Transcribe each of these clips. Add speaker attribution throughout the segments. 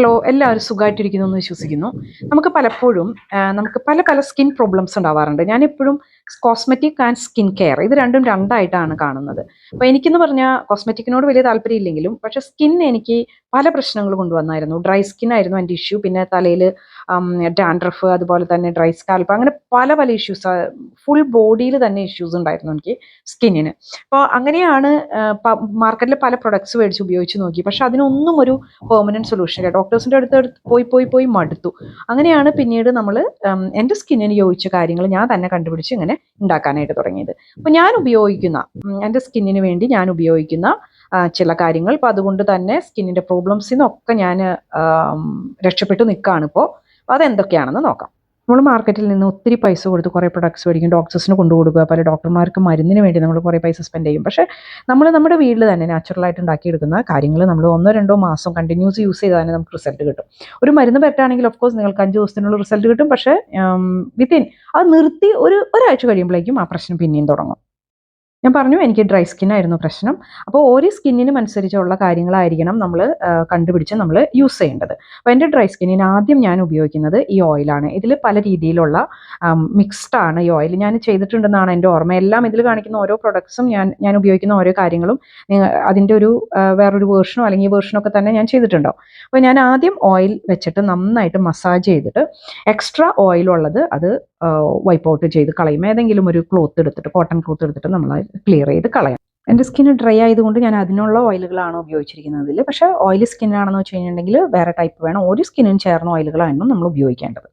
Speaker 1: Hello എല്ലാവരും സുഖമായിട്ടിരിക്കുന്നു എന്ന് വിശ്വസിക്കുന്നു. നമുക്ക് പലപ്പോഴും നമുക്ക് പല പല സ്കിൻ പ്രോബ്ലംസ് ഉണ്ടാവാറുണ്ട്. ഞാൻ എപ്പോഴും കോസ്മെറ്റിക് ആൻഡ് സ്കിൻ കെയർ ഇത് രണ്ടും രണ്ടായിട്ടാണ് കാണുന്നത്. അപ്പോൾ എനിക്കെന്ന് പറഞ്ഞാൽ കോസ്മെറ്റിക്കിനോട് വലിയ താല്പര്യം ഇല്ലെങ്കിലും പക്ഷേ സ്കിൻ എനിക്ക് പല പ്രശ്നങ്ങൾ കൊണ്ടുവന്നായിരുന്നു. ഡ്രൈ സ്കിൻ ആയിരുന്നു എന്റെ ഇഷ്യൂ പിന്നെ തലയിൽ ഡാൻഡ്രഫ് അതുപോലെ തന്നെ ഡ്രൈ സ്കാൽപ്പ് അങ്ങനെ പല പല ഇഷ്യൂസ് ഫുൾ ബോഡിയിൽ തന്നെ ഇഷ്യൂസ് ഉണ്ടായിരുന്നു എനിക്ക് സ്കിന്നിന് അപ്പോൾ അങ്ങനെയാണ് മാർക്കറ്റിൽ പല പ്രൊഡക്ട്സ് മേടിച്ച് ഉപയോഗിച്ച് നോക്കി. പക്ഷെ അതിനൊന്നും ഒരു പെർമനന്റ് സൊല്യൂഷൻ ഇല്ല. ഡോക്ടേഴ്സിന്റെ അടുത്ത് അടുത്ത് പോയി പോയി പോയി മടുത്തു. അങ്ങനെയാണ് പിന്നീട് നമ്മൾ എന്റെ സ്കിന്നിന് യോജിച്ച കാര്യങ്ങൾ ഞാൻ തന്നെ കണ്ടുപിടിച്ച് ഇങ്ങനെ ഉണ്ടാക്കാനായിട്ട് തുടങ്ങിയത്. അപ്പോൾ ഞാൻ ഉപയോഗിക്കുന്ന എന്റെ സ്കിന്നിന് വേണ്ടി ഞാൻ ഉപയോഗിക്കുന്ന ചില കാര്യങ്ങൾ. അപ്പോൾ അതുകൊണ്ട് തന്നെ സ്കിന്നിന്റെ പ്രോബ്ലംസിൽ നിന്നൊക്കെ ഞാൻ രക്ഷപ്പെട്ടു നിൽക്കുകയാണ് ഇപ്പോൾ അപ്പോൾ അതെന്തൊക്കെയാണെന്ന് നോക്കാം. നമ്മൾ മാർക്കറ്റിൽ നിന്ന് ഒത്തിരി പൈസ കൊടുത്ത് കുറേ പ്രൊഡക്ട്സ് മേടിക്കും. ഡോക്ടേഴ്സിന് കൊണ്ടു കൊടുക്കുക. പല ഡോക്ടർമാർക്ക് മരുന്നിന് വേണ്ടി നമ്മൾ കുറേ പൈസ സ്പെൻഡ് ചെയ്യും. പക്ഷേ നമ്മൾ നമ്മുടെ വീട്ടിൽ തന്നെ നാച്ചുറലായിട്ട് ഉണ്ടാക്കിയെടുക്കുന്ന കാര്യങ്ങൾ നമ്മൾ ഒന്നോ രണ്ടോ മാസം കണ്ടിന്യൂസ് യൂസ് ചെയ്താൽ തന്നെ നമുക്ക് റിസൾട്ട് കിട്ടും. ഒരു മരുന്ന് പറ്റാണെങ്കിൽ ഓഫ് കോഴ്സ് നിങ്ങൾക്ക് അഞ്ച് ദിവസത്തിനുള്ള റിസൾട്ട് കിട്ടും. പക്ഷേ വിത്തിൻ അത് നിർത്തി ഒരു ഒരാഴ്ച കഴിയുമ്പോഴേക്കും ആ പ്രശ്നം പിന്നെയും തുടങ്ങും. ഞാൻ പറഞ്ഞു എനിക്ക് ഡ്രൈ സ്കിൻ ആയിരുന്നു പ്രശ്നം. അപ്പോൾ ഓരോ സ്കിന്നിനും അനുസരിച്ചുള്ള കാര്യങ്ങളായിരിക്കണം നമ്മൾ കണ്ടുപിടിച്ച് നമ്മൾ യൂസ് ചെയ്യേണ്ടത്. അപ്പോൾ എന്റെ ഡ്രൈ സ്കിന്നിന് ആദ്യം ഞാൻ ഉപയോഗിക്കുന്നത് ഈ ഓയിലാണ്. ഇതിൽ പല രീതിയിലുള്ള മിക്സ്ഡ് ആണ് ഈ ഓയിൽ. ഞാൻ ചെയ്തിട്ടുണ്ടെന്നാണ് എന്റെ ഓർമ്മ. എല്ലാം ഇതിൽ കാണിക്കുന്ന ഓരോ പ്രൊഡക്ട്സും ഞാൻ ഞാൻ ഉപയോഗിക്കുന്ന ഓരോ കാര്യങ്ങളും അതിന്റെ ഒരു വേറൊരു വേർഷനോ അല്ലെങ്കിൽ വേർഷനോ ഒക്കെ തന്നെ ഞാൻ ചെയ്തിട്ടുണ്ടാവും. അപ്പോൾ ഞാൻ ആദ്യം ഓയിൽ വെച്ചിട്ട് നന്നായിട്ട് മസാജ് ചെയ്തിട്ട് എക്സ്ട്രാ ഓയിൽ ഉള്ളത് അത് വൈപ്പ് ഔട്ട് ചെയ്ത് കളയും ഏതെങ്കിലും ഒരു ക്ലോത്ത് എടുത്തിട്ട് കോട്ടൺ ക്ലോത്ത് എടുത്തിട്ട് നമ്മൾ ക്ലിയർ ചെയ്ത് കളയാം. എന്റെ സ്കിന്ന് ഡ്രൈ ആയതുകൊണ്ട് ഞാൻ അതിനുള്ള ഓയിലുകളാണ് ഉപയോഗിച്ചിരിക്കുന്നത് ഇതിൽ പക്ഷേ ഓയിലി സ്കിന്നാണെന്ന് വെച്ച് കഴിഞ്ഞിട്ടുണ്ടെങ്കിൽ വേറെ ടൈപ്പ് വേണം. ഒരു സ്കിന്നിന് ചേർന്ന ഓയിലുകളായിരുന്നു നമ്മൾ ഉപയോഗിക്കേണ്ടത്.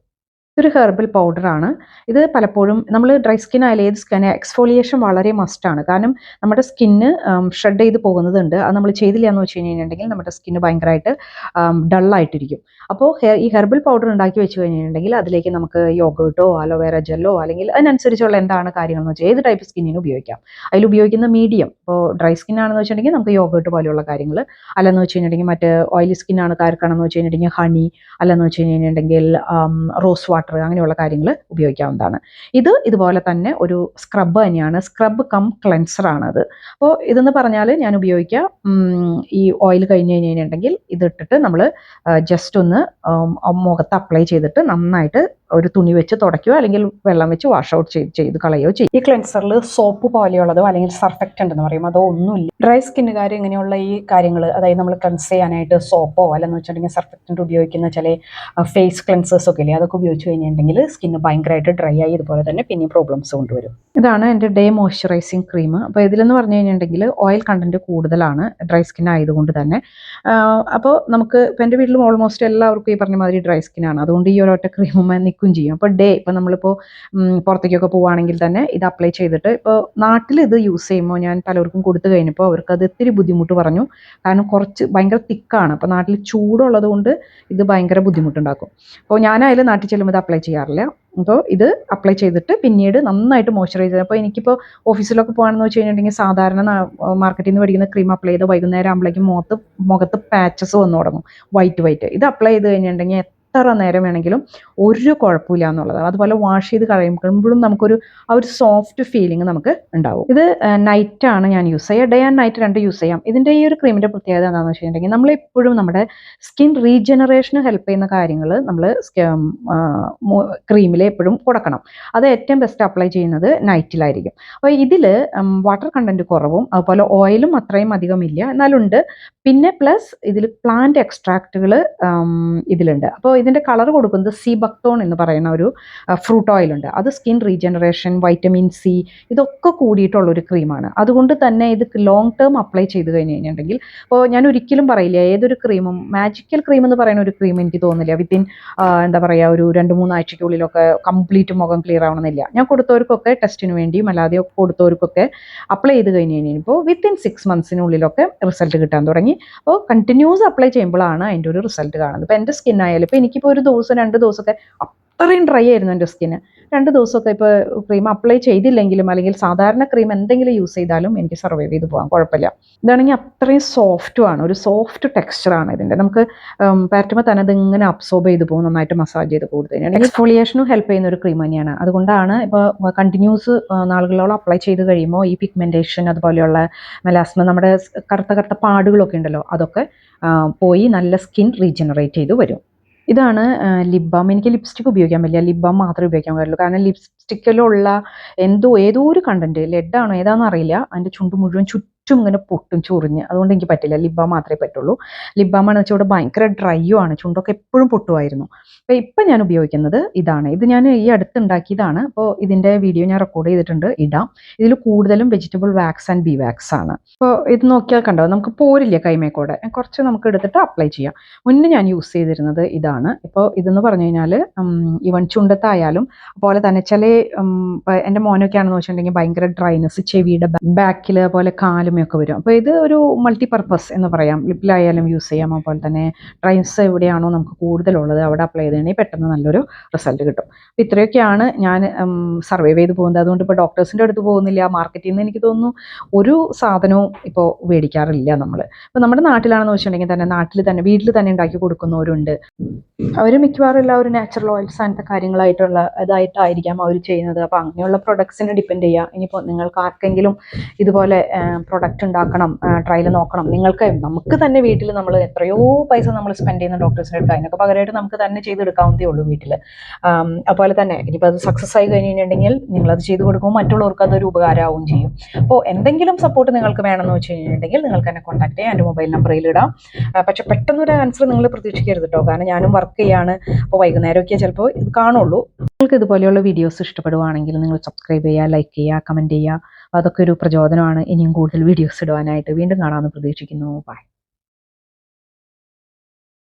Speaker 1: ഇതൊരു ഹെർബൽ പൗഡറാണ് ഇത് പലപ്പോഴും നമ്മൾ ഡ്രൈ സ്കിൻ ആയാലും ഏത് സ്കിൻ എക്സ്ഫോളിയേഷൻ വളരെ മസ്റ്റാണ് കാരണം നമ്മുടെ സ്കിന്ന് ഷ്രെഡ് ചെയ്ത് പോകുന്നതുണ്ട് അത് നമ്മൾ ചെയ്തില്ല എന്ന് വെച്ച് കഴിഞ്ഞിട്ടുണ്ടെങ്കിൽ നമ്മുടെ സ്കിന്ന് ഭയങ്കരമായിട്ട് ഡള്ളായിട്ടിരിക്കും അപ്പോൾ ഈ ഹെർബൽ പൗഡർ ഉണ്ടാക്കി വെച്ച് കഴിഞ്ഞിട്ടുണ്ടെങ്കിൽ അതിലേക്ക് നമുക്ക് യോഗേട്ടോ അലോവേറ ജെല്ലോ അല്ലെങ്കിൽ അതിനനുസരിച്ചുള്ള എന്താണ് കാര്യങ്ങൾ എന്ന് വെച്ചാൽ ഏത് ടൈപ്പ് സ്കിന്നിന് ഉപയോഗിക്കാം. അതിൽ ഉപയോഗിക്കുന്ന മീഡിയം ഇപ്പോൾ ഡ്രൈ സ്കിൻ ആണെന്ന് വെച്ചിട്ടുണ്ടെങ്കിൽ നമുക്ക് യോഗേട്ട് പോലെയുള്ള കാര്യങ്ങൾ അല്ലെന്ന് വെച്ച് കഴിഞ്ഞിട്ടുണ്ടെങ്കിൽ മറ്റ് ഓയിലി സ്കിന്നാണ് കാർക്കാണെന്ന് വെച്ച് കഴിഞ്ഞിട്ടുണ്ടെങ്കിൽ ഹണി അല്ലെന്ന് വെച്ച് കഴിഞ്ഞിട്ടുണ്ടെങ്കിൽ റോസ് വാട്ടർ അങ്ങനെയുള്ള കാര്യങ്ങൾ ഉപയോഗിക്കാവുന്നതാണ്. ഇത് ഇതുപോലെ തന്നെ ഒരു സ്ക്രബ് തന്നെയാണ്. സ്ക്രബ് കം ക്ലെൻസർ അത് അപ്പോൾ ഇതെന്ന് പറഞ്ഞാൽ ഞാൻ ഉപയോഗിക്കുക. ഈ ഓയിൽ കഴിഞ്ഞ് കഴിഞ്ഞിട്ടുണ്ടെങ്കിൽ ഇതിട്ടിട്ട് നമ്മൾ ജസ്റ്റ് ഒന്ന് മുഖത്ത് അപ്ലൈ ചെയ്തിട്ട് നന്നായിട്ട് ഒരു തുണി വെച്ച് തുടയ്ക്കുകയോ അല്ലെങ്കിൽ വെള്ളം വെച്ച് വാഷ് ഔട്ട് ചെയ്ത് ചെയ്ത് കളയുകയോ ചെയ്യും. ഈ ക്ലെൻസറിൽ സോപ്പ് പോലെയുള്ളതോ അല്ലെങ്കിൽ സർഫക്റ്റന്റ് എന്ന് പറയും. അതോ ഒന്നുമില്ല ഡ്രൈ സ്കിന്നുകാർ ഇങ്ങനെയുള്ള ഈ കാര്യങ്ങൾ അതായത് നമ്മൾ ക്ലെൻസ് ചെയ്യാനായിട്ട് സോപ്പോ അല്ലെന്ന് വെച്ചിട്ടുണ്ടെങ്കിൽ സർഫക്റ്റന്റ് ഉപയോഗിക്കുന്ന ചില ഫേസ് ക്ലെൻസേഴ്സ് ഒക്കെ ഇല്ലേ? അതൊക്കെ ഉപയോഗിച്ച് കഴിഞ്ഞിട്ടുണ്ടെങ്കിൽ സ്കിന്ന് ഭയങ്കരമായിട്ട് ഡ്രൈ ആയി ഇതുപോലെ തന്നെ പിന്നെ പ്രോബ്ലംസ് കൊണ്ടുവരും. ഇതാണ് എന്റെ ഡേ മോയ്സ്ചറൈസിങ് ക്രീം അപ്പോൾ ഇതിലെന്ന് പറഞ്ഞു കഴിഞ്ഞിട്ടുണ്ടെങ്കിൽ ഓയിൽ കണ്ടന്റ് കൂടുതലാണ് ഡ്രൈ സ്കിൻ ആയതുകൊണ്ട് തന്നെ. അപ്പോൾ നമുക്ക് ഇപ്പം എന്റെ വീട്ടിലും ഓൾമോസ്റ്റ് എല്ലാവർക്കും ഈ പറഞ്ഞ മാതിരി ഡ്രൈ സ്കിൻ ആണ്. അതുകൊണ്ട് ഈ ഒരൊറ്റ ക്രീമും നിൽക്കും ചെയ്യും. അപ്പോൾ ഡേ ഇപ്പോൾ നമ്മളിപ്പോൾ പുറത്തേക്കൊക്കെ പോവുകയാണെങ്കിൽ തന്നെ ഇത് അപ്ലൈ ചെയ്തിട്ട് ഇപ്പോൾ നാട്ടിൽ ഇത് യൂസ് ചെയ്യുമ്പോൾ ഞാൻ പലർക്കും കൊടുത്തു കഴിഞ്ഞപ്പോൾ അവർക്ക് അത് ഇത്തിരി ബുദ്ധിമുട്ട് പറഞ്ഞു. കാരണം കുറച്ച് ഭയങ്കര തിക്കാണ്. അപ്പോൾ നാട്ടിൽ ചൂടുള്ളത് കൊണ്ട് ഇത് ഭയങ്കര ബുദ്ധിമുട്ടുണ്ടാക്കും. അപ്പോൾ ഞാനായാലും നാട്ടിൽ ചെല്ലുമ്പോൾ ഇത് അപ്ലൈ ചെയ്യാറില്ല. അപ്പോൾ ഇത് അപ്ലൈ ചെയ്തിട്ട് പിന്നീട് നന്നായിട്ട് മോയ്സ്ചറൈസ് അപ്പോൾ എനിക്കിപ്പോൾ ഓഫീസിലൊക്കെ പോകണമെന്ന് വെച്ച് കഴിഞ്ഞിട്ടുണ്ടെങ്കിൽ സാധാരണ മാർക്കറ്റിൽ നിന്ന് മേടിക്കുന്ന ക്രീം അപ്ലൈ ചെയ്ത് വൈകുന്നേരം ആകുമ്പോഴേക്കും മുഖത്ത് മുഖത്ത് പാച്ചസ് വന്നു തുടങ്ങും. വൈറ്റ് വൈറ്റ് ഇത് അപ്ലൈ ചെയ്ത് കഴിഞ്ഞിട്ടുണ്ടെങ്കിൽ എത്ര നേരം വേണമെങ്കിലും ഒരു കുഴപ്പമില്ല എന്നുള്ളത് അതുപോലെ വാഷ് ചെയ്ത് കഴിയുമ്പോഴും നമുക്കൊരു ആ ഒരു സോഫ്റ്റ് ഫീലിംഗ് നമുക്ക് ഉണ്ടാവും. ഇത് നൈറ്റാണ് ഞാൻ യൂസ് ചെയ്യുക ഡേ ആൻഡ് നൈറ്റ് രണ്ട് യൂസ് ചെയ്യാം. ഇതിന്റെ ഈ ഒരു ക്രീമിന്റെ പ്രത്യേകത എന്താണെന്ന് വെച്ചിട്ടുണ്ടെങ്കിൽ നമ്മളെപ്പോഴും നമ്മുടെ സ്കിൻ റീജനറേഷന് ഹെൽപ്പ് ചെയ്യുന്ന കാര്യങ്ങൾ നമ്മൾ ക്രീമിൽ എപ്പോഴും കൊടുക്കണം. അത് ഏറ്റവും ബെസ്റ്റ് അപ്ലൈ ചെയ്യുന്നത് നൈറ്റിലായിരിക്കും അപ്പോൾ ഇതിൽ വാട്ടർ കണ്ടന്റ് കുറവും അതുപോലെ ഓയിലും അത്രയും അധികമില്ല എന്നാലുണ്ട്. പിന്നെ പ്ലസ് ഇതിൽ പ്ലാന്റ് എക്സ്ട്രാക്റ്റുകൾ ഇതിലുണ്ട്. അപ്പോൾ ഇതിന്റെ കളർ കൊടുക്കുന്നത് സി ബക്തോൺ എന്ന് പറയുന്ന ഒരു ഫ്രൂട്ട് ഓയിൽ ഉണ്ട്. അത് സ്കിൻ റീജനറേഷൻ വൈറ്റമിൻ സി ഇതൊക്കെ കൂടിയിട്ടുള്ള ഒരു ക്രീമാണ് അതുകൊണ്ട് തന്നെ ഇത് ലോങ് ടേം അപ്ലൈ ചെയ്ത് കഴിഞ്ഞ് കഴിഞ്ഞിട്ടുണ്ടെങ്കിൽ അപ്പോൾ ഞാൻ ഒരിക്കലും പറയില്ല ഏതൊരു ക്രീമും മാജിക്കൽ ക്രീം എന്ന് പറയുന്ന ഒരു ക്രീം എനിക്ക് തോന്നില്ല വിത്തിൻ എന്താ പറയുക ഒരു രണ്ട് മൂന്നാഴ്ചയ്ക്കുള്ളിലൊക്കെ കംപ്ലീറ്റ് മുഖം ക്ലിയർ ആവണമെന്നില്ല. ഞാൻ കൊടുത്തവർക്കൊക്കെ ടെസ്റ്റിന് വേണ്ടിയും അല്ലാതെ കൊടുത്തവർക്കൊക്കെ അപ്ലൈ ചെയ്ത് കഴിഞ്ഞ് കഴിഞ്ഞപ്പോൾ വിത്തിൻ സിക്സ് മന്ത്സിനുള്ളിലൊക്കെ റിസൾട്ട് കിട്ടാൻ തുടങ്ങി. അപ്പോൾ കണ്ടിന്യൂസ് അപ്ലൈ ചെയ്യുമ്പോഴാണ് അതിന്റെ ഒരു റിസൾട്ട് കാണുന്നത്. ഇപ്പോൾ എന്റെ സ്കിൻ ആയാലും ഇപ്പോൾ എനിക്കിപ്പോൾ ഒരു ദിവസം രണ്ട് ദിവസമൊക്കെ അത്രയും ഡ്രൈ ആയിരുന്നു എന്റെ സ്കിന്ന് രണ്ട് ദിവസമൊക്കെ ഇപ്പോൾ ക്രീം അപ്ലൈ ചെയ്തില്ലെങ്കിലും അല്ലെങ്കിൽ സാധാരണ ക്രീം എന്തെങ്കിലും യൂസ് ചെയ്താലും എനിക്ക് സർവൈവ് ചെയ്ത് പോകാം. കുഴപ്പമില്ല. ഇതാണെങ്കിൽ അത്രയും സോഫ്റ്റും ആണ്. ഒരു സോഫ്റ്റ് ടെക്സ്ചറാണ് ഇതിന്റെ. നമുക്ക് പാറ്റുമ്പോൾ തന്നെ ഇങ്ങനെ അബ്സോർബ് ചെയ്ത് പോകും. നന്നായിട്ട് മസാജ് ചെയ്ത് കൊടുത്തു കഴിഞ്ഞാൽ എക്സ്ഫോളിയേഷനും ഹെൽപ്പ് ചെയ്യുന്ന ഒരു ക്രീം തന്നെയാണ്. അതുകൊണ്ടാണ് ഇപ്പോൾ കണ്ടിന്യൂസ് നാളുകളോളം അപ്ലൈ ചെയ്ത് കഴിയുമ്പോൾ ഈ പിഗ്മെന്റേഷൻ അതുപോലെയുള്ള മെലാസ്മ നമ്മുടെ കറുത്ത കറുത്ത പാടുകളൊക്കെ ഉണ്ടല്ലോ അതൊക്കെ പോയി നല്ല സ്കിൻ റീജനറേറ്റ് ചെയ്ത് വരും. ഇതാണ് ലിപ് ബാം. എനിക്ക് ലിപ്സ്റ്റിക് ഉപയോഗിക്കാൻ പറ്റില്ല. ലിപ് ബാം മാത്രമേ ഉപയോഗിക്കാൻ പറ്റുള്ളൂ കാരണം ലിപ്സ്റ്റിക്കിലുള്ള എന്തോ ഏതോ ഒരു കണ്ടന്റ് ആണോ ഏതാണെന്ന് അറിയില്ല അതിന്റെ ചുണ്ട് മുഴുവൻ ചുറ്റും ഇങ്ങനെ പൊട്ടും ചൊറിഞ്ഞ്. അതുകൊണ്ട് എനിക്ക് പറ്റില്ല. ലിബാ മാത്രമേ പറ്റുള്ളൂ. ലിബാമാണെന്ന് വെച്ചാൽ ഇവിടെ ഭയങ്കര ഡ്രൈയോ ആണ്. ചുണ്ടൊക്കെ എപ്പോഴും പൊട്ടുമായിരുന്നു. അപ്പോൾ ഇപ്പം ഞാൻ ഉപയോഗിക്കുന്നത് ഇതാണ്. ഇത് ഞാൻ ഈ അടുത്ത് ഉണ്ടാക്കിയതാണ് അപ്പോൾ ഇതിന്റെ വീഡിയോ ഞാൻ റെക്കോർഡ് ചെയ്തിട്ടുണ്ട്. ഇടാം. ഇതിൽ കൂടുതലും vegetable wax and bee wax ആണ്. അപ്പോൾ ഇത് നോക്കിയാൽ കണ്ടോ? നമുക്ക് പോരില്ല കൈമേക്കോടെ? കുറച്ച് നമുക്ക് എടുത്തിട്ട് അപ്ലൈ ചെയ്യാം. മുന്നേ ഞാൻ യൂസ് ചെയ്തിരുന്നത് ഇതാണ്. ഇപ്പോൾ ഇതെന്ന് പറഞ്ഞു കഴിഞ്ഞാൽ ഇവൺ ചുണ്ടത്തായാലും അതുപോലെ തന്നെ ചില എന്റെ മോനൊക്കെ ആണെന്ന് വെച്ചിട്ടുണ്ടെങ്കിൽ ഭയങ്കര ഡ്രൈനെസ് ചെവിയുടെ ബാക്കിൽ പോലെ കാലുമൊക്കെ വരും. അപ്പോൾ ഇത് ഒരു മൾട്ടി പർപ്പസ് എന്ന് പറയാം. ലിപ്പിലായാലും യൂസ് ചെയ്യാം. അതുപോലെ തന്നെ ഡ്രൈനസ് എവിടെയാണോ നമുക്ക് കൂടുതലുള്ളത് അവിടെ അപ്ലൈ ചെയ്തിട്ടുണ്ടെങ്കിൽ പെട്ടെന്ന് നല്ലൊരു റിസൾട്ട് കിട്ടും. അപ്പോൾ ഇത്രയൊക്കെയാണ് ഞാൻ സർവൈവ് ചെയ്ത് പോകുന്നത്. അതുകൊണ്ട് ഇപ്പോൾ ഡോക്ടേഴ്സിന്റെ അടുത്ത് പോകുന്നില്ല. മാർക്കറ്റിൽ നിന്ന് എനിക്ക് തോന്നുന്നു ഒരു സാധനവും ഇപ്പോൾ മേടിക്കാറില്ല നമ്മൾ അപ്പോൾ നമ്മുടെ നാട്ടിലാണെന്ന് വെച്ചിട്ടുണ്ടെങ്കിൽ തന്നെ നാട്ടിൽ തന്നെ വീട്ടിൽ തന്നെ ഉണ്ടാക്കി കൊടുക്കുന്നവരുണ്ട്. അവർ മിക്കവാറും എല്ലാവരും നാച്ചുറൽ ഓയിൽസ് അങ്ങനത്തെ കാര്യങ്ങളായിട്ടുള്ള ഇതായിട്ടായിരിക്കാം അവർ ചെയ്യുന്നത്. അപ്പോൾ അങ്ങനെയുള്ള പ്രൊഡക്ട്സിനെ ഡിപ്പെൻഡ് ചെയ്യുക. ഇനിയിപ്പോൾ നിങ്ങൾക്ക് ആർക്കെങ്കിലും ഇതുപോലെ പ്രൊഡക്റ്റ് ഉണ്ടാക്കണം ട്രയൽ നോക്കണം. നിങ്ങൾക്ക് നമുക്ക് തന്നെ വീട്ടിൽ നമ്മൾ എത്രയോ പൈസ നമ്മൾ സ്പെൻഡ് ചെയ്യുന്ന ഡോക്ടേഴ്സിന്റെ അടുത്ത് അതിനൊക്കെ പകരമായിട്ട് നമുക്ക് തന്നെ ചെയ്തെടുക്കാവുന്നതേ ഉള്ളൂ വീട്ടിൽ അതുപോലെ തന്നെ ഇനിയിപ്പോൾ അത് സക്സസ് ആയി കഴിഞ്ഞിട്ടുണ്ടെങ്കിൽ നിങ്ങളത് ചെയ്ത് കൊടുക്കുമ്പോൾ മറ്റുള്ളവർക്ക് അതൊരു ഉപകാരമാവുകയും ചെയ്യും. അപ്പോൾ എന്തെങ്കിലും സപ്പോർട്ട് നിങ്ങൾക്ക് വേണമെന്ന് വെച്ച് കഴിഞ്ഞിട്ടുണ്ടെങ്കിൽ നിങ്ങൾക്ക് എന്നെ കോൺടാക്ട് ചെയ്യാം. എന്റെ മൊബൈൽ നമ്പറിൽ ഇടാം. പക്ഷെ പെട്ടെന്നൊരു ആൻസർ നിങ്ങൾ പ്രതീക്ഷിക്കരുത് കേട്ടോ കാരണം ഞാനും വർക്ക് ചെയ്യാണ്. അപ്പോൾ വൈകുന്നേരമൊക്കെ ചിലപ്പോൾ ഇത് കാണുള്ളൂ. നിങ്ങൾക്ക് ഇതുപോലെയുള്ള വീഡിയോസ് ഇഷ്ടപ്പെടുവാണെങ്കിൽ നിങ്ങൾ സബ്സ്ക്രൈബ് ചെയ്യുക ലൈക്ക് ചെയ്യുക കമന്റ് ചെയ്യുക. അതൊക്കെ ഒരു പ്രചോദനമാണ്. ഇനിയും കൂടുതൽ വീഡിയോസ് ഇടുവാനായിട്ട് വീണ്ടും കാണാമെന്ന് പ്രതീക്ഷിക്കുന്നു. ബൈ